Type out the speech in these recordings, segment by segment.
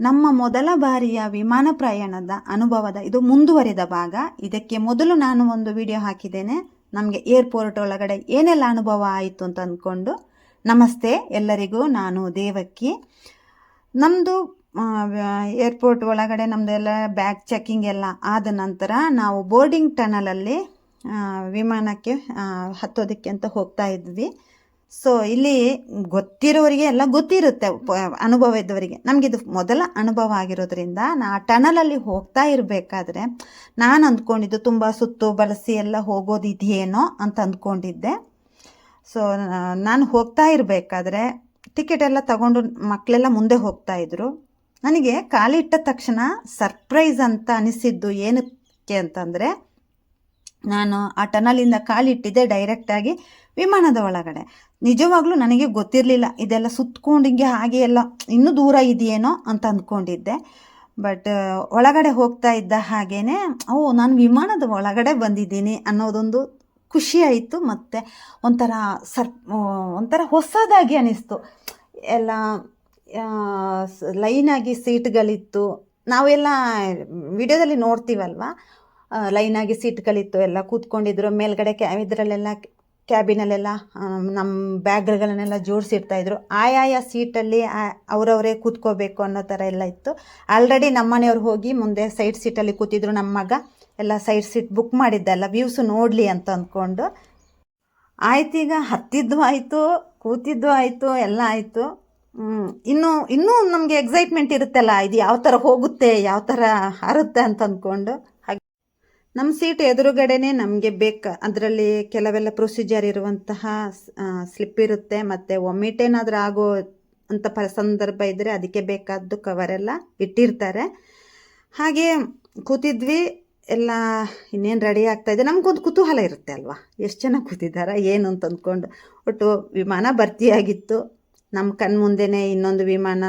ನಮ್ಮ ಮೊದಲ ಬಾರಿಯ ವಿಮಾನ ಪ್ರಯಾಣದ ಅನುಭವದ ಇದು ಮುಂದುವರಿದ ಭಾಗ. ಇದಕ್ಕೆ ಮೊದಲು ನಾನು ಒಂದು ವಿಡಿಯೋ ಹಾಕಿದ್ದೇನೆ. ನಮಗೆ ಏರ್ಪೋರ್ಟ್ ಒಳಗಡೆ ಏನೆಲ್ಲ ಅನುಭವ ಆಯಿತು ಅಂತ ಅಂದ್ಕೊಂಡು. ನಮಸ್ತೆ ಎಲ್ಲರಿಗೂ, ನಾನು ದೇವಕ್ಕಿ. ನಮ್ಮದು ಏರ್ಪೋರ್ಟ್ ಒಳಗಡೆ ನಮ್ಮದೆಲ್ಲ ಬ್ಯಾಗ್ ಚೆಕ್ಕಿಂಗ್ ಎಲ್ಲ ಆದ ನಂತರ ನಾವು ಬೋರ್ಡಿಂಗ್ ಟನಲಲ್ಲಿ ವಿಮಾನಕ್ಕೆ ಹತ್ತೋದಕ್ಕೆ ಅಂತ ಹೋಗ್ತಾ ಇದ್ವಿ. ಸೊ ಇಲ್ಲಿ ಗೊತ್ತಿರೋರಿಗೆ ಎಲ್ಲ ಗೊತ್ತಿರುತ್ತೆ ಅನುಭವ ಇದ್ದವರಿಗೆ. ನಮಗಿದು ಮೊದಲ ಅನುಭವ ಆಗಿರೋದ್ರಿಂದ ನಾ ಟನಲಲ್ಲಿ ಹೋಗ್ತಾ ಇರಬೇಕಾದ್ರೆ ನಾನು ಅಂದ್ಕೊಂಡಿದ್ದು ತುಂಬ ಸುತ್ತು ಬಳಸಿ ಎಲ್ಲ ಹೋಗೋದಿದೆಯೇನೋ ಅಂತ ಅಂದ್ಕೊಂಡಿದ್ದೆ. ಸೊ ನಾನು ಹೋಗ್ತಾ ಇರಬೇಕಾದ್ರೆ ಟಿಕೆಟ್ ಎಲ್ಲ ತಗೊಂಡು ಮಕ್ಕಳೆಲ್ಲ ಮುಂದೆ ಹೋಗ್ತಾ ಇದ್ರು. ನನಗೆ ಕಾಲಿಟ್ಟ ತಕ್ಷಣ ಸರ್ಪ್ರೈಸ್ ಅಂತ ಅನಿಸಿದ್ದು ಏನಕ್ಕೆ ಅಂತಂದರೆ ನಾನು ಆ ಟನಲಿಂದ ಕಾಲಿಟ್ಟಿದ್ದೆ ಡೈರೆಕ್ಟಾಗಿ ವಿಮಾನದ ಒಳಗಡೆ. ನಿಜವಾಗ್ಲೂ ನನಗೆ ಗೊತ್ತಿರಲಿಲ್ಲ, ಇದೆಲ್ಲ ಸುತ್ತಕೊಂಡಿಂಗೆ ಹಿಂಗೆ ಎಲ್ಲ ಇನ್ನೂ ದೂರ ಇದೆಯೇನೋ ಅಂತ ಅಂದ್ಕೊಂಡಿದ್ದೆ. ಬಟ್ ಒಳಗಡೆ ಹೋಗ್ತಾ ಇದ್ದ ಹಾಗೇ ಓ, ನಾನು ವಿಮಾನದ ಒಳಗಡೆ ಬಂದಿದ್ದೀನಿ ಅನ್ನೋದೊಂದು ಖುಷಿ ಆಯಿತು ಮತ್ತು ಒಂಥರ ಸರ್ ಒಂಥರ ಹೊಸದಾಗಿ ಅನ್ನಿಸ್ತು ಎಲ್ಲ ಲೈನಾಗಿ ಸೀಟ್ಗಳಿತ್ತು. ನಾವೆಲ್ಲ ವಿಡಿಯೋದಲ್ಲಿ ನೋಡ್ತೀವಲ್ವ? ಲೈನಾಗಿ ಸೀಟ್ಗಳಿತ್ತು, ಎಲ್ಲ ಕೂತ್ಕೊಂಡಿದ್ರು, ಮೇಲ್ಗಡೆ ಕ್ಯಾ, ಇದರಲ್ಲೆಲ್ಲ ಕ್ಯಾಬಿನಲ್ಲೆಲ್ಲ ನಮ್ಮ ಬ್ಯಾಗ್ಗಳನ್ನೆಲ್ಲ ಜೋಡಿಸಿರ್ತಾಯಿದ್ರು. ಆಯಾಯ ಸೀಟಲ್ಲಿ ಅವರವರೇ ಕೂತ್ಕೋಬೇಕು ಅನ್ನೋ ಥರ ಎಲ್ಲ ಇತ್ತು. ಆಲ್ರೆಡಿ ನಮ್ಮನೆಯವ್ರು ಹೋಗಿ ಮುಂದೆ ಸೈಡ್ ಸೀಟಲ್ಲಿ ಕೂತಿದ್ರು ನಮ್ಮ ಮಗ. ಎಲ್ಲ ಸೈಡ್ ಸೀಟ್ ಬುಕ್ ಮಾಡಿದ್ದೆಲ್ಲ, ವ್ಯೂಸು ನೋಡಲಿ ಅಂತ ಅಂದ್ಕೊಂಡು. ಆಯ್ತೀಗ ಹತ್ತಿದ್ದು ಆಯಿತು, ಕೂತಿದ್ದು ಆಯಿತು, ಎಲ್ಲ ಆಯಿತು. ಇನ್ನೂ ಇನ್ನೂ ನಮಗೆ ಎಕ್ಸೈಟ್ಮೆಂಟ್ ಇರುತ್ತಲ್ಲ, ಇದು ಯಾವ ಥರ ಹೋಗುತ್ತೆ ಯಾವ ಥರ ಹರುತ್ತೆ ಅಂತ ಅಂದ್ಕೊಂಡು. ನಮ್ಮ ಸೀಟ್ ಎದುರುಗಡೆನೆ ನಮಗೆ ಬೇಕ. ಅದರಲ್ಲಿ ಕೆಲವೆಲ್ಲ ಪ್ರೊಸೀಜರ್ ಇರುವಂತಹ ಸ್ಲಿಪ್ ಇರುತ್ತೆ. ಮತ್ತು ಏನಾದರೂ ಆಗೋ ಅಂತ ಪ, ಸಂದರ್ಭ ಇದ್ದರೆ ಅದಕ್ಕೆ ಬೇಕಾದ್ದು ಕವರೆಲ್ಲ ಇಟ್ಟಿರ್ತಾರೆ. ಹಾಗೆ ಕೂತಿದ್ವಿ. ಎಲ್ಲ ಇನ್ನೇನು ರೆಡಿ ಆಗ್ತಾ ಇದೆ. ನಮಗೊಂದು ಕುತೂಹಲ ಇರುತ್ತೆ ಅಲ್ವಾ? ಎಷ್ಟು ಜನ ಕೂತಿದ್ದಾರಾ? ಏನು ಅಂತ ಅಂದ್ಕೊಂಡು ಒಟ್ಟು ವಿಮಾನ ಭರ್ತಿಯಾಗಿತ್ತು. ನಮ್ಮ ಕಣ್ಮುಂದೆನೇ ಇನ್ನೊಂದು ವಿಮಾನ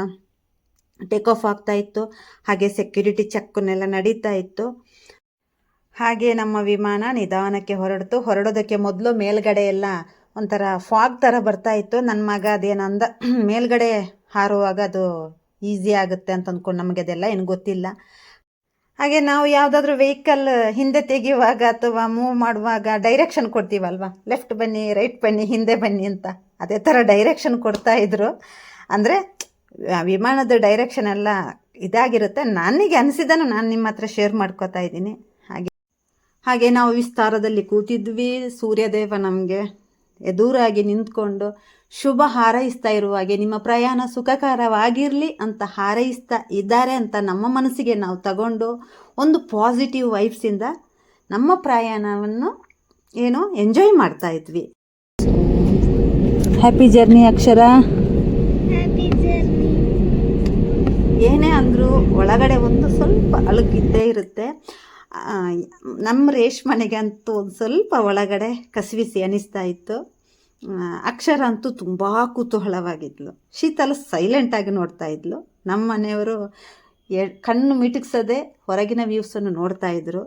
ಟೇಕ್ ಆಫ್ ಆಗ್ತಾ ಇತ್ತು. ಹಾಗೆ ಸೆಕ್ಯೂರಿಟಿ ಚೆಕ್ಕನ್ನೆಲ್ಲ ನಡೀತಾ ಇತ್ತು. ಹಾಗೆ ನಮ್ಮ ವಿಮಾನ ನಿಧಾನಕ್ಕೆ ಹೊರಡ್ತು. ಹೊರಡೋದಕ್ಕೆ ಮೊದಲು ಮೇಲ್ಗಡೆ ಎಲ್ಲ ಒಂಥರ ಫಾಗ್ ಥರ ಬರ್ತಾ ಇತ್ತು. ನನ್ನ ಮಗ ಅದೇನಂದ, ಮೇಲ್ಗಡೆ ಹಾರುವಾಗ ಅದು ಈಸಿ ಆಗುತ್ತೆ ಅಂತ ಅಂದ್ಕೊಂಡು ನಮಗೆ ಅದೆಲ್ಲ ಏನು ಗೊತ್ತಿಲ್ಲ. ಹಾಗೆ ನಾವು ಯಾವುದಾದ್ರೂ ವೆಹಿಕಲ್ ಹಿಂದೆ ತೆಗೆಯುವಾಗ ಅಥವಾ ಮೂವ್ ಮಾಡುವಾಗ ಡೈರೆಕ್ಷನ್ ಕೊಡ್ತೀವಲ್ವ? ಲೆಫ್ಟ್ ಬನ್ನಿ ರೈಟ್ ಬನ್ನಿ, ಹಿಂದೆ ಬನ್ನಿ ಅಂತ. ಅದೇ ಥರ ಡೈರೆಕ್ಷನ್ ಕೊಡ್ತಾ ಇದ್ರು. ಅಂದರೆ ವಿಮಾನದ ಡೈರೆಕ್ಷನ್ ಎಲ್ಲ ಇದಾಗಿರುತ್ತೆ. ನನಗೆ ಅನಿಸಿದನು ನಾನು ನಿಮ್ಮ ಹತ್ರ ಶೇರ್ ಮಾಡ್ಕೋತಾ ಇದ್ದೀನಿ. ಹಾಗೆ ನಾವು ವಿಸ್ತಾರದಲ್ಲಿ ಕೂತಿದ್ವಿ. ಸೂರ್ಯದೇವ ನಮಗೆ ಎದುರಾಗಿ ನಿಂತ್ಕೊಂಡು ಶುಭ ಹಾರೈಸ್ತಾ ಇರುವಾಗೆ ನಿಮ್ಮ ಪ್ರಯಾಣ ಸುಖಕರವಾಗಿರಲಿ ಅಂತ ಹಾರೈಸ್ತಾ ಇದ್ದಾರೆ ಅಂತ ನಮ್ಮ ಮನಸ್ಸಿಗೆ ನಾವು ತಗೊಂಡು ಒಂದು ಪಾಸಿಟಿವ್ ವೈಬ್ಸಿಂದ ನಮ್ಮ ಪ್ರಯಾಣವನ್ನು ಏನು ಎಂಜಾಯ್ ಮಾಡ್ತಾ ಇದ್ವಿ. Happy journey Akshara. ಏನೇ ಅಂದರೂ ಒಳಗಡೆ ಒಂದು ಸ್ವಲ್ಪ ಅಳುಕಿದ್ದೇ ಇರುತ್ತೆ. ನಮ್ಮ ರೇಷ್ಮನೆಗಂತೂ ಒಂದು ಸ್ವಲ್ಪ ಒಳಗಡೆ ಕಸಿವಿಸಿ ಅನಿಸ್ತಾ ಇತ್ತು. ಅಕ್ಷರ ಅಂತೂ ತುಂಬ ಕುತೂಹಲವಾಗಿದ್ಲು. ಶೀತಲ ಸೈಲೆಂಟಾಗಿ ನೋಡ್ತಾ ಇದ್ಲು. ನಮ್ಮ ಮನೆಯವರು ಕಣ್ಣು ಮಿಟುಕ್ಸದೆ ಹೊರಗಿನ ವ್ಯೂಸನ್ನು ನೋಡ್ತಾ ಇದ್ರು.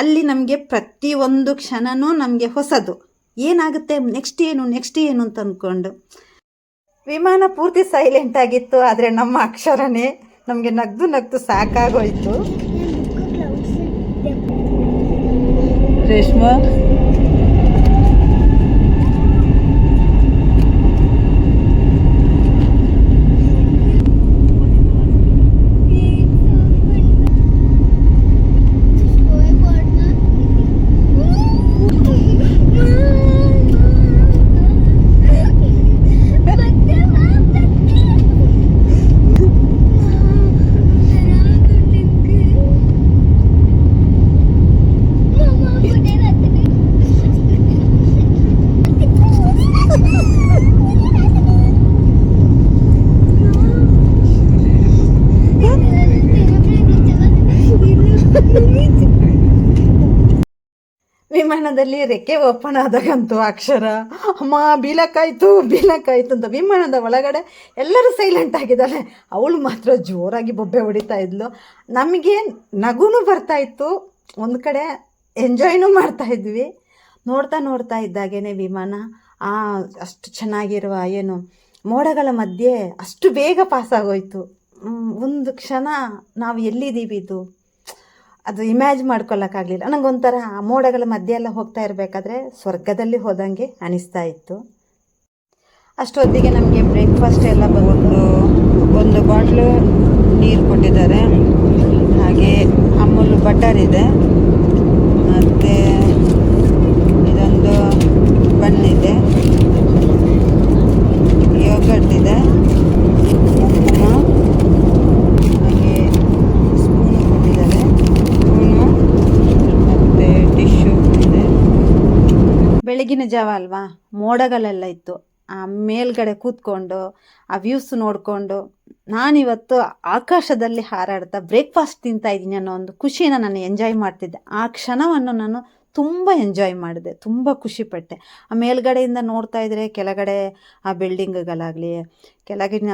ಅಲ್ಲಿ ನಮಗೆ ಪ್ರತಿಯೊಂದು ಕ್ಷಣನೂ ನಮಗೆ ಹೊಸದು. ಏನಾಗುತ್ತೆ? ನೆಕ್ಸ್ಟ್ ಏನು? ನೆಕ್ಸ್ಟ್ ಏನು ಅಂತ ಅಂದ್ಕೊಂಡು ವಿಮಾನ ಪೂರ್ತಿ ಸೈಲೆಂಟ್ ಆಗಿತ್ತು, ಆದರೆ ನಮ್ಮ ಅಕ್ಷರನೇ ನಮಗೆ ನಗ್ದು ನಗ್ದು ಸಾಕಾಗೋಯ್ತು. Reşma. ವಿಮಾನದಲ್ಲಿ ರೆಕ್ಕೆ ಓಪನ್ ಆದಾಗಂತೂ ಅಕ್ಷರ. ಅಮ್ಮ ಬೀಲಕ್ಕಾಯ್ತು ಬೀಲಕ್ಕಾಯ್ತು ಅಂತ ವಿಮಾನದ ಒಳಗಡೆ ಎಲ್ಲರೂ ಸೈಲೆಂಟ್ ಆಗಿದ್ದಾಳೆ ಅವಳು ಮಾತ್ರ ಜೋರಾಗಿ ಬೊಬ್ಬೆ ಹೊಡಿತಾ ಇದ್ಲು. ನಮಗೆ ನಗುನು ಬರ್ತಾ ಇತ್ತು. ಒಂದು ಕಡೆ ಎಂಜಾಯ್ನೂ ಮಾಡ್ತಾ ಇದ್ವಿ. ನೋಡ್ತಾ ನೋಡ್ತಾ ಇದ್ದಾಗೇನೆ ವಿಮಾನ. ಆ, ಅಷ್ಟು ಚೆನ್ನಾಗಿರುವ ಏನು ಮೋಡಗಳ ಮಧ್ಯೆ ಅಷ್ಟು ಬೇಗ ಪಾಸ್ ಆಗೋಯ್ತು. ಒಂದು ಕ್ಷಣ ನಾವು ಎಲ್ಲಿದ್ದೀವಿ ಇದು? ಅದು ಇಮ್ಯಾಜ್ ಮಾಡ್ಕೊಳ್ಳೋಕ್ಕಾಗಲಿಲ್ಲ ನನಗೊಂಥರ ಆ ಮೋಡಗಳ ಮಧ್ಯೆ ಎಲ್ಲ ಹೋಗ್ತಾ ಇರಬೇಕಾದ್ರೆ ಸ್ವರ್ಗದಲ್ಲಿ ಹೋದಂಗೆ ಅನಿಸ್ತಾ ಇತ್ತು. ಅಷ್ಟೊತ್ತಿಗೆ ನಮಗೆ ಬ್ರೇಕ್ಫಾಸ್ಟ್ ಎಲ್ಲ ಬಂದು ಒಂದು ಬಾಟ್ಲು ನೀರು ಕೊಟ್ಟಿದ್ದಾರೆ. ಹಾಗೆ ಅಮೂಲ್ ಬಟರ್ ಇದೆ. ಮತ್ತು ಇದೊಂದು ಬಣ್ಣ ಇದೆ. ಯೋಗರ್ಟ್ ಇದೆ ಉಪ್ಪು ಹಾಗೆ ಸ್ಪೂನು ಕೊಟ್ಟಿದ್ದಾರೆ ಸ್ಪೂನು ಮತ್ತು ಟಿಶ್ಯೂ ಇದೆ ಬೆಳಗಿನ ಜಾವ ಅಲ್ವಾ ಮೋಡಗಳೆಲ್ಲ ಇತ್ತು. ಆ ಮೇಲ್ಗಡೆ ಕೂತ್ಕೊಂಡು, ಆ ವ್ಯೂಸ್ ನೋಡಿಕೊಂಡು, ನಾನಿವತ್ತು ಆಕಾಶದಲ್ಲಿ ಹಾರಾಡ್ತಾ ಬ್ರೇಕ್ಫಾಸ್ಟ್ ತಿಂತಾ ಇದ್ದೀನಿ ಅನ್ನೋ ಒಂದು ಖುಷಿನ ನಾನು ಎಂಜಾಯ್ ಮಾಡ್ತಿದ್ದೆ. ಆ ಕ್ಷಣವನ್ನು ನಾನು ತುಂಬ ಎಂಜಾಯ್ ಮಾಡಿದೆ, ತುಂಬ ಖುಷಿಪಟ್ಟೆ. ಆ ಮೇಲ್ಗಡೆಯಿಂದ ನೋಡ್ತಾ ಇದ್ದರೆ ಕೆಳಗಡೆ ಆ ಬಿಲ್ಡಿಂಗ್ಗಳಾಗಲಿ ಕೆಳಗಿನ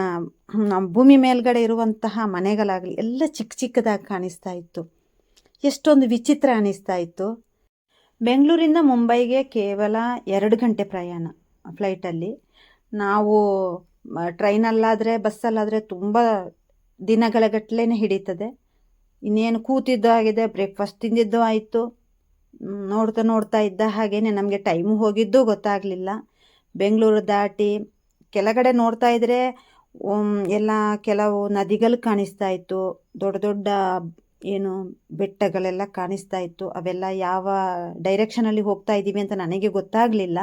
ನಮ್ಮ ಭೂಮಿ ಮೇಲ್ಗಡೆ ಇರುವಂತಹ ಮನೆಗಳಾಗಲಿ, ಎಲ್ಲ ಚಿಕ್ಕ ಚಿಕ್ಕದಾಗಿ ಕಾಣಿಸ್ತಾ ಇತ್ತು. ಎಷ್ಟೊಂದು ವಿಚಿತ್ರ ಅನ್ನಿಸ್ತಾ ಇತ್ತು. ಬೆಂಗಳೂರಿಂದ ಮುಂಬೈಗೆ ಕೇವಲ ಎರಡು ಗಂಟೆ ಪ್ರಯಾಣ ಫ್ಲೈಟಲ್ಲಿ. ನಾವು ಟ್ರೈನಲ್ಲಾದರೆ, ಬಸ್ಸಲ್ಲಾದರೆ ತುಂಬ ದಿನಗಳ ಗಟ್ಟಲೆ ಹಿಡಿತದೆ. ಇನ್ನೇನು ಕೂತಿದ್ದು ಆಗಿದೆ, ಬ್ರೇಕ್ಫಾಸ್ಟ್ ತಿಂದಿದ್ದು ಆಯಿತು. ನೋಡ್ತಾ ನೋಡ್ತಾ ಇದ್ದ ಹಾಗೇನೆ ನಮಗೆ ಟೈಮು ಹೋಗಿದ್ದು ಗೊತ್ತಾಗಲಿಲ್ಲ. ಬೆಂಗಳೂರು ದಾಟಿ ಕೆಳಗಡೆ ನೋಡ್ತಾ ಇದ್ದರೆ ಎಲ್ಲ ಕೆಲವು ನದಿಗಳು ಕಾಣಿಸ್ತಾ ಇತ್ತು. ದೊಡ್ಡ ದೊಡ್ಡ ಏನು ಬೆಟ್ಟಗಳೆಲ್ಲ ಕಾಣಿಸ್ತಾ ಇತ್ತು, ಅವೆಲ್ಲ ಯಾವ ಡೈರೆಕ್ಷನಲ್ಲಿ ಹೋಗ್ತಾ ಇದ್ದೀವಿ ಅಂತ ನನಗೆ ಗೊತ್ತಾಗಲಿಲ್ಲ.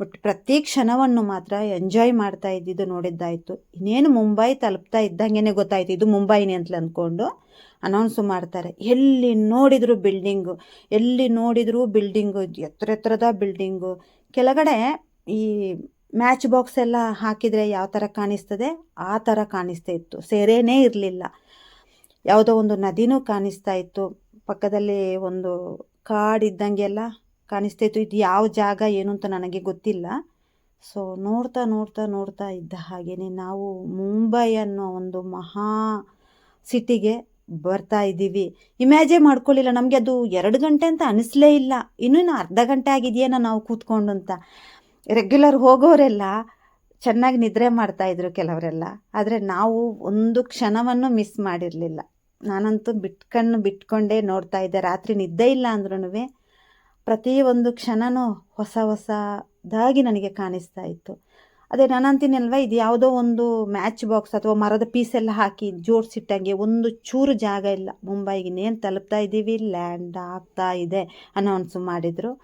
ಬಟ್ ಪ್ರತಿ ಕ್ಷಣವನ್ನು ಮಾತ್ರ ಎಂಜಾಯ್ ಮಾಡ್ತಾ ಇದ್ದಿದ್ದು ನೋಡಿದ್ದಾಯಿತು. ಇನ್ನೇನು ಮುಂಬೈ ತಲುಪ್ತಾ ಇದ್ದಂಗೆ ಗೊತ್ತಾಯ್ತು, ಇದು ಮುಂಬೈನೇ ಅಂತ ಅಂದ್ಕೊಂಡು ಅನೌನ್ಸ್ ಮಾಡ್ತಾರೆ. ಎಲ್ಲಿ ನೋಡಿದ್ರು ಬಿಲ್ಡಿಂಗು ಎಲ್ಲಿ ನೋಡಿದ್ರು ಬಿಲ್ಡಿಂಗು ಎತ್ತರ ಎತ್ತರದ ಬಿಲ್ಡಿಂಗು ಕೆಳಗಡೆ ಈ ಮ್ಯಾಚ್ ಬಾಕ್ಸ್ ಎಲ್ಲ ಹಾಕಿದರೆ ಯಾವ ಥರ ಕಾಣಿಸ್ತದೆ, ಆ ಥರ ಕಾಣಿಸ್ತಾ ಇತ್ತು. ಸೇರೇನೇ ಇರಲಿಲ್ಲ. ಯಾವುದೋ ಒಂದು ನದಿನೂ ಕಾಣಿಸ್ತಾ ಇತ್ತು. ಪಕ್ಕದಲ್ಲಿ ಒಂದು ಕಾಡಿದ್ದಂಗೆಲ್ಲ ಕಾಣಿಸ್ತಾ ಇತ್ತು. ಇದು ಯಾವ ಜಾಗ, ಏನು ಅಂತ ನನಗೆ ಗೊತ್ತಿಲ್ಲ. ಸೊ ನೋಡ್ತಾ ನೋಡ್ತಾ ನೋಡ್ತಾ ಇದ್ದ ಹಾಗೆಯೇ ನಾವು ಮುಂಬೈ ಅನ್ನೋ ಒಂದು ಮಹಾ ಸಿಟಿಗೆ ಬರ್ತಾ ಇದ್ದೀವಿ. ಇಮ್ಯಾಜೇ ಮಾಡ್ಕೊಳ್ಳಿಲ್ಲ, ನಮಗೆ ಅದು ಎರಡು ಗಂಟೆ ಅಂತ ಅನಿಸ್ಲೇ ಇಲ್ಲ. ಇನ್ನೂ ಅರ್ಧ ಗಂಟೆ ಆಗಿದೆಯೇನೋ ನಾವು ಕೂತ್ಕೊಂಡು ಅಂತ. ರೆಗ್ಯುಲರ್ ಹೋಗೋರೆಲ್ಲ ಚೆನ್ನಾಗಿ ನಿದ್ರೆ ಮಾಡ್ತಾಯಿದ್ರು ಕೆಲವರೆಲ್ಲ. ಆದರೆ ನಾವು ಒಂದು ಕ್ಷಣವನ್ನು ಮಿಸ್ ಮಾಡಿರಲಿಲ್ಲ. ನಾನಂತೂ ಬಿಟ್ಕಣ್ಣು ಬಿಟ್ಕೊಂಡೇ ನೋಡ್ತಾ ಇದ್ದೆ. ರಾತ್ರಿ ನಿದ್ದೆ ಇಲ್ಲ ಅಂದ್ರೂ ಪ್ರತಿಯೊಂದು ಕ್ಷಣವೂ ಹೊಸ ಹೊಸದಾಗಿ ನನಗೆ ಕಾಣಿಸ್ತಾ ಇತ್ತು. ಅದೇ ನಾನು ಅಂತೀನಿ ಅಲ್ವಾ ಇದು ಯಾವುದೋ ಒಂದು ಮ್ಯಾಚ್ ಬಾಕ್ಸ್ ಅಥವಾ ಮರದ ಪೀಸೆಲ್ಲ ಹಾಕಿ ಜೋಡಿಸಿಟ್ಟಂಗೆ ಒಂದು ಚೂರು ಜಾಗ ಇಲ್ಲ. ಮುಂಬೈಗೆ ಇನ್ನೇನು ತಲುಪ್ತಾ ಇದ್ದೀವಿ, ಲ್ಯಾಂಡ್ ಆಗ್ತಾ ಇದೆ ಅನೌನ್ಸ್ ಮಾಡಿದರು.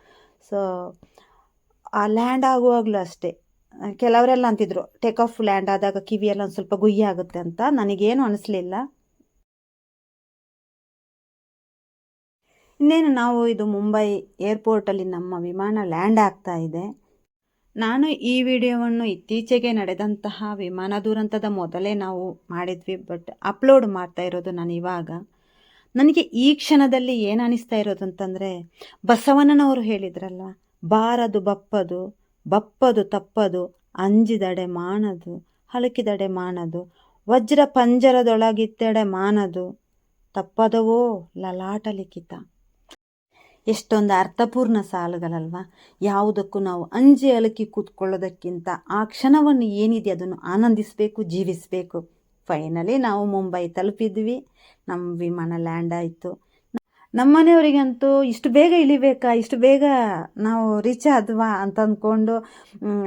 ಸೊ, ಆ ಲ್ಯಾಂಡ್ ಆಗುವಾಗಲೂ ಅಷ್ಟೇ. ಕೆಲವರೆಲ್ಲ ಅಂತಿದ್ರು ಟೇಕ್ ಆಫ್ ಲ್ಯಾಂಡ್ ಆದಾಗ ಕಿವಿಯೆಲ್ಲ ಒಂದು ಸ್ವಲ್ಪ ಗುಯ್ಯ ಆಗುತ್ತೆ ಅಂತ. ನನಗೇನು ಅನಿಸ್ಲಿಲ್ಲ. ಇನ್ನೇನು ನಾವು ಇದು ಮುಂಬೈ ಏರ್ಪೋರ್ಟಲ್ಲಿ ನಮ್ಮ ವಿಮಾನ ಲ್ಯಾಂಡ್ ಆಗ್ತಾ ಇದೆ. ನಾನು ಈ ವಿಡಿಯೋವನ್ನು ಇತ್ತೀಚೆಗೆ ನಡೆದಂತಹ ವಿಮಾನ ದುರಂತದ ಮೊದಲೇ ನಾವು ಮಾಡಿದ್ವಿ, ಬಟ್ ಅಪ್ಲೋಡ್ ಮಾಡ್ತಾ ಇರೋದು ನಾನು ಇವಾಗ. ನನಗೆ ಈ ಕ್ಷಣದಲ್ಲಿ ಏನು ಅನಿಸ್ತಾ ಇರೋದು ಅಂತಂದರೆ, ಬಸವಣ್ಣನವರು ಹೇಳಿದ್ರಲ್ಲ, ಬಾರದು ಬಪ್ಪದು ಬಪ್ಪದು ತಪ್ಪದು, ಅಂಜಿದಡೆ ಮಾನದು, ಹಲಕಿದಡೆ ಮಾನದು, ವಜ್ರ ಪಂಜರದೊಳಗಿತ್ತಡೆ ಮಾನದು, ತಪ್ಪದವೋ ಲಲಾಟ ಲಿಖಿತ ಎಷ್ಟೊಂದು ಅರ್ಥಪೂರ್ಣ ಸಾಲುಗಳಲ್ವ? ಯಾವುದಕ್ಕೂ ನಾವು ಅಂಜಿ ಅಲಕಿ ಕೂತ್ಕೊಳ್ಳೋದಕ್ಕಿಂತ ಆ ಕ್ಷಣವನ್ನು ಏನಿದೆ ಅದನ್ನು ಆನಂದಿಸಬೇಕು, ಜೀವಿಸಬೇಕು. ಫೈನಲಿ ನಾವು ಮುಂಬೈ ತಲುಪಿದ್ವಿ. ನಮ್ಮ ವಿಮಾನ ಲ್ಯಾಂಡ್ ಆಯಿತು. ನಮ್ಮನೆಯವರಿಗಂತೂ ಇಷ್ಟು ಬೇಗ ಇಳಿಬೇಕಾ? ಇಷ್ಟು ಬೇಗ ನಾವು ರೀಚ್ ಆದ್ವಾ ಅಂತ ಅಂದ್ಕೊಂಡು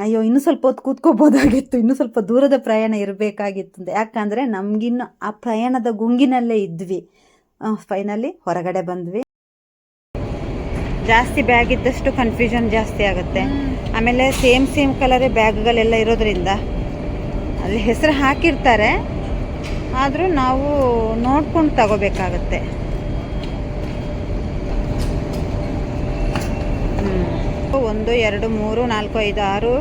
ಅಯ್ಯೋ, ಇನ್ನೂ ಸ್ವಲ್ಪ ಹೊತ್ತು ಕೂತ್ಕೋಬೋದಾಗಿತ್ತು. ಇನ್ನೂ ಸ್ವಲ್ಪ ದೂರದ ಪ್ರಯಾಣ ಇರಬೇಕಾಗಿತ್ತು ಅಂತ. ಯಾಕಂದರೆ ನಮಗಿನ್ನು ಆ ಪ್ರಯಾಣದ ಗುಂಗಿನಲ್ಲೇ ಇದ್ವಿ. ಫೈನಲಿ ಹೊರಗಡೆ ಬಂದ್ವಿ. ಜಾಸ್ತಿ ಬ್ಯಾಗ್ ಇದ್ದಷ್ಟು ಕನ್ಫ್ಯೂಷನ್ ಜಾಸ್ತಿ ಆಗುತ್ತೆ. ಆಮೇಲೆ ಸೇಮ್ ಸೇಮ್ ಕಲರೇ ಬ್ಯಾಗ್ಗಳೆಲ್ಲ ಇರೋದ್ರಿಂದ ಅಲ್ಲಿ ಹೆಸರು ಹಾಕಿರ್ತಾರೆ. ಆದರೂ ನಾವು ನೋಡ್ಕೊಂಡು ತಗೋಬೇಕಾಗತ್ತೆ. ಒಂದು, ಎರಡು, ಮೂರು, ನಾಲ್ಕು, ಐದು, ಆರು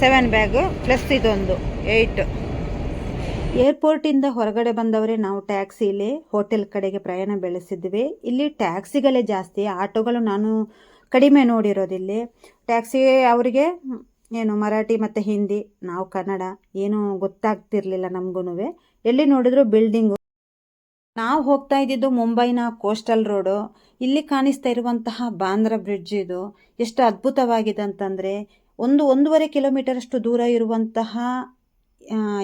ಸೆವೆನ್ ಬ್ಯಾಗು ಪ್ಲಸ್ ಇದೊಂದು ಏಯ್ಟ್ ಏರ್ಪೋರ್ಟಿಂದ ಹೊರಗಡೆ ಬಂದವರೇ ನಾವು ಟ್ಯಾಕ್ಸಿಲಿ ಹೋಟೆಲ್ ಕಡೆಗೆ ಪ್ರಯಾಣ ಬೆಳೆಸಿದ್ವಿ ಇಲ್ಲಿ ಟ್ಯಾಕ್ಸಿಗಳೇ ಜಾಸ್ತಿ, ಆಟೋಗಳು ನಾನು ಕಡಿಮೆ ನೋಡಿರೋದಿಲ್ಲಿ ಟ್ಯಾಕ್ಸಿ ಅವರಿಗೆ ಏನು ಮರಾಠಿ ಮತ್ತು ಹಿಂದಿ, ನಾವು ಕನ್ನಡ, ಏನೂ ಗೊತ್ತಾಗ್ತಿರ್ಲಿಲ್ಲ ನಮಗೂ ಎಲ್ಲಿ ನೋಡಿದ್ರು ಬಿಲ್ಡಿಂಗು. ನಾವು ಹೋಗ್ತಾ ಇದ್ದಿದ್ದು ಮುಂಬೈನ ಕೋಸ್ಟಲ್ ರೋಡು. ಇಲ್ಲಿ ಕಾಣಿಸ್ತಾ ಇರುವಂತಹ ಬಾಂದ್ರಾ ಬ್ರಿಡ್ಜ್ ಇದು. ಎಷ್ಟು ಅದ್ಭುತವಾಗಿದೆ ಅಂತಂದರೆ, ಒಂದು ಒಂದೂವರೆ ಕಿಲೋಮೀಟರಷ್ಟು ದೂರ ಇರುವಂತಹ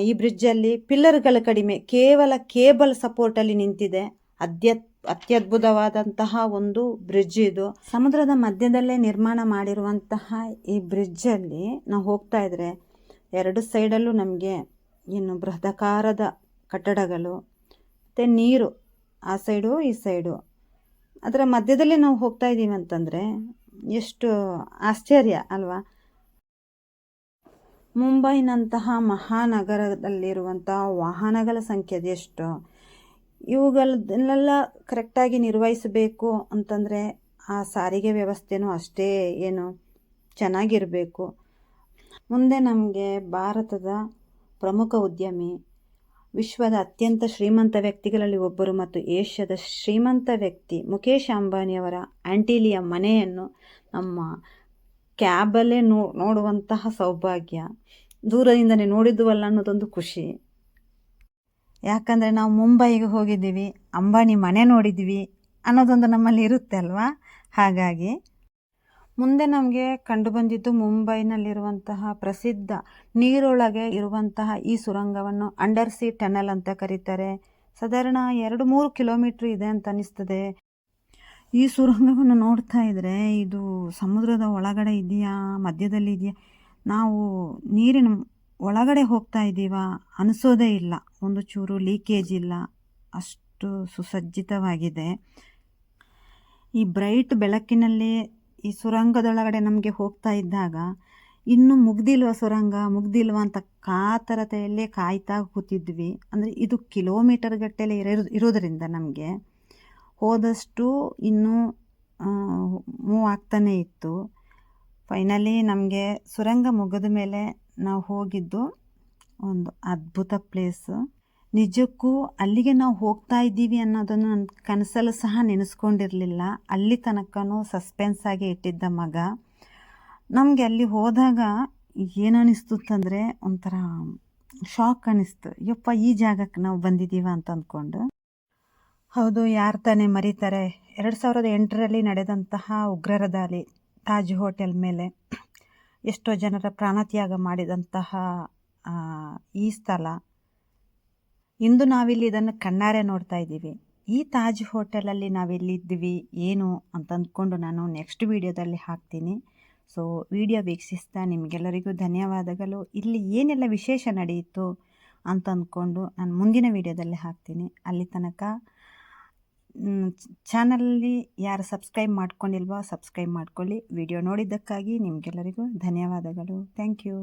ಈ ಬ್ರಿಡ್ಜಲ್ಲಿ ಪಿಲ್ಲರ್ಗಳು ಕಡಿಮೆ, ಕೇವಲ ಕೇಬಲ್ ಸಪೋರ್ಟಲ್ಲಿ ನಿಂತಿದೆ. ಅದ್ಯತ್, ಅತ್ಯದ್ಭುತವಾದಂತಹ ಒಂದು ಬ್ರಿಡ್ಜ್ ಇದು. ಸಮುದ್ರದ ಮಧ್ಯದಲ್ಲೇ ನಿರ್ಮಾಣ ಮಾಡಿರುವಂತಹ ಈ ಬ್ರಿಡ್ಜಲ್ಲಿ ನಾವು ಹೋಗ್ತಾ ಇದ್ರೆ ಎರಡು ಸೈಡಲ್ಲೂ ನಮಗೆ ಏನು ಬೃಹದಾಕಾರದ ಕಟ್ಟಡಗಳು, ಮತ್ತು ನೀರು, ಆ ಸೈಡು ಈ ಸೈಡು ಅದರ ಮಧ್ಯದಲ್ಲಿ ನಾವು ಹೋಗ್ತಾ ಇದ್ದೀವಿ ಅಂತಂದರೆ ಎಷ್ಟು ಆಶ್ಚರ್ಯ ಅಲ್ವಾ? ಮುಂಬೈನಂತಹ ಮಹಾನಗರದಲ್ಲಿರುವಂತಹ ವಾಹನಗಳ ಸಂಖ್ಯೆ ಎಷ್ಟು? ಇವುಗಳನ್ನೆಲ್ಲ ಕರೆಕ್ಟಾಗಿ ನಿರ್ವಹಿಸಬೇಕು ಅಂತಂದರೆ ಆ ಸಾರಿಗೆ ವ್ಯವಸ್ಥೆನೂ ಅಷ್ಟೇ ಏನು ಚೆನ್ನಾಗಿರಬೇಕು. ಮುಂದೆ ನಮಗೆ ಭಾರತದ ಪ್ರಮುಖ ಉದ್ಯಮಿ, ವಿಶ್ವದ ಅತ್ಯಂತ ಶ್ರೀಮಂತ ವ್ಯಕ್ತಿಗಳಲ್ಲಿ ಒಬ್ಬರು ಮತ್ತು ಏಷ್ಯಾದ ಶ್ರೀಮಂತ ವ್ಯಕ್ತಿ ಮುಖೇಶ್ ಅಂಬಾನಿಯವರ ಆಂಟಿಲಿಯ ಮನೆಯನ್ನು ನಮ್ಮ ಕ್ಯಾಬಲ್ಲೇ ನೋ, ನೋಡುವಂತಹ ಸೌಭಾಗ್ಯ. ದೂರದಿಂದಲೇ ನೋಡಿದ್ವಲ್ಲ ಅನ್ನೋದೊಂದು ಖುಷಿ. ಯಾಕಂದರೆ ನಾವು ಮುಂಬೈಗೆ ಹೋಗಿದ್ದೀವಿ, ಅಂಬಾನಿ ಮನೆ ನೋಡಿದ್ವಿ ಅನ್ನೋದೊಂದು ನಮ್ಮಲ್ಲಿ ಇರುತ್ತೆ ಅಲ್ವಾ? ಹಾಗಾಗಿ ಮುಂದೆ ನಮಗೆ ಕಂಡುಬಂದಿದ್ದು ಮುಂಬೈನಲ್ಲಿರುವಂತಹ ಪ್ರಸಿದ್ಧ ನೀರೊಳಗೆ ಇರುವಂತಹ ಈ ಸುರಂಗವನ್ನು ಅಂಡರ್ ಸಿ ಟನಲ್ ಅಂತ ಕರೀತಾರೆ. ಸಾಧಾರಣ ಎರಡು ಮೂರು ಕಿಲೋಮೀಟ್ರ್ ಇದೆ ಅಂತ ಅನಿಸ್ತದೆ. ಈ ಸುರಂಗವನ್ನು ನೋಡ್ತಾ ಇದ್ದರೆ ಇದು ಸಮುದ್ರದ ಒಳಗಡೆ ಇದೆಯಾ, ಮಧ್ಯದಲ್ಲಿ ಇದೆಯಾ? ನಾವು ನೀರಿನ ಒಳಗಡೆ ಹೋಗ್ತಾ ಇದ್ದೀವಾ ಅನಿಸೋದೇ ಇಲ್ಲ. ಒಂದು ಚೂರು ಲೀಕೇಜ್ ಇಲ್ಲ. ಅಷ್ಟು ಸುಸಜ್ಜಿತವಾಗಿದೆ. ಈ ಬ್ರೈಟ್ ಬೆಳಕಿನಲ್ಲಿ ಈ ಸುರಂಗದೊಳಗಡೆ ನಮಗೆ ಹೋಗ್ತಾ ಇದ್ದಾಗ ಇನ್ನೂ ಮುಗ್ದಿಲ್ವ ಸುರಂಗ? ಮುಗ್ದಿಲ್ವ ಅಂತ ಕಾತರತೆಯಲ್ಲೇ ಕಾಯ್ತಾ ಕೂತಿದ್ವಿ. ಅಂದರೆ ಇದು ಕಿಲೋಮೀಟರ್ ಗಟ್ಟಲೆ ಇರೋ ಇರೋದರಿಂದ ನಮಗೆ. ಹೋದಷ್ಟು ಇನ್ನೂ ಮೂವ್ ಆಗ್ತಾನೇ ಇತ್ತು. ಫೈನಲಿ ನಮಗೆ ಸುರಂಗ ಮುಗಿದ ಮೇಲೆ ನಾವು ಹೋಗಿದ್ದು ಒಂದು ಅದ್ಭುತ ಪ್ಲೇಸು ನಿಜಕ್ಕೂ ಅಲ್ಲಿಗೆ ನಾವು ಹೋಗ್ತಾ ಇದ್ದೀವಿ ಅನ್ನೋದನ್ನು ನನ್ನ ಕನಸಲ್ಲೂ ಸಹ ನೆನೆಸ್ಕೊಂಡಿರಲಿಲ್ಲ. ಅಲ್ಲಿ ತನಕನೂ ಸಸ್ಪೆನ್ಸ್ ಆಗಿ ಇಟ್ಟಿದ್ದ ಮಗ. ನಮಗೆ ಅಲ್ಲಿ ಹೋದಾಗ ಏನು ಅಂದರೆ ಒಂಥರ ಶಾಕ್ ಅನ್ನಿಸ್ತು ಯಪ್ಪ, ಈ ಜಾಗಕ್ಕೆ ನಾವು ಬಂದಿದ್ದೀವ ಅಂತ ಅಂದ್ಕೊಂಡು. ಹೌದು, ಯಾರು ತಾನೇ ಮರೀತಾರೆ. ಎರಡು ಸಾವಿರದ ಎಂಟರಲ್ಲಿ ನಡೆದಂತಹ ಉಗ್ರರ ದಾಳಿ ತಾಜ್ ಹೋಟೆಲ್ ಮೇಲೆ ಎಷ್ಟೋ ಜನರ ಪ್ರಾಣತ್ಯಾಗ ಮಾಡಿದಂತಹ ಈ ಸ್ಥಳ. ಇಂದು ನಾವಿಲ್ಲಿ ಇದನ್ನು ಕಣ್ಣಾರೆ ನೋಡ್ತಾ ಇದ್ದೀವಿ. ಈ ತಾಜ್ ಹೋಟೆಲಲ್ಲಿ ನಾವೆಲ್ಲಿದ್ದೀವಿ ಏನು ಅಂತ ಅಂದ್ಕೊಂಡು ನಾನು ನೆಕ್ಸ್ಟ್ ವಿಡಿಯೋದಲ್ಲಿ ಹಾಕ್ತೀನಿ. ಸೊ, ವಿಡಿಯೋ ವೀಕ್ಷಿಸ್ತಾ ನಿಮಗೆಲ್ಲರಿಗೂ ಧನ್ಯವಾದಗಳು. ಇಲ್ಲಿ ಏನೆಲ್ಲ ವಿಶೇಷ ನಡೆಯಿತು ಅಂತ ಅಂದ್ಕೊಂಡು ನಾನು ಮುಂದಿನ ವಿಡಿಯೋದಲ್ಲಿ ಹಾಕ್ತೀನಿ. ಅಲ್ಲಿ ತನಕ ಚಾನಲಲ್ಲಿ ಯಾರು ಸಬ್ಸ್ಕ್ರೈಬ್ ಮಾಡ್ಕೊಂಡಿಲ್ವೋ ಸಬ್ಸ್ಕ್ರೈಬ್ ಮಾಡ್ಕೊಳ್ಳಿ. ವಿಡಿಯೋ ನೋಡಿದ್ದಕ್ಕಾಗಿ ನಿಮಗೆಲ್ಲರಿಗೂ ಧನ್ಯವಾದಗಳು. Thank you.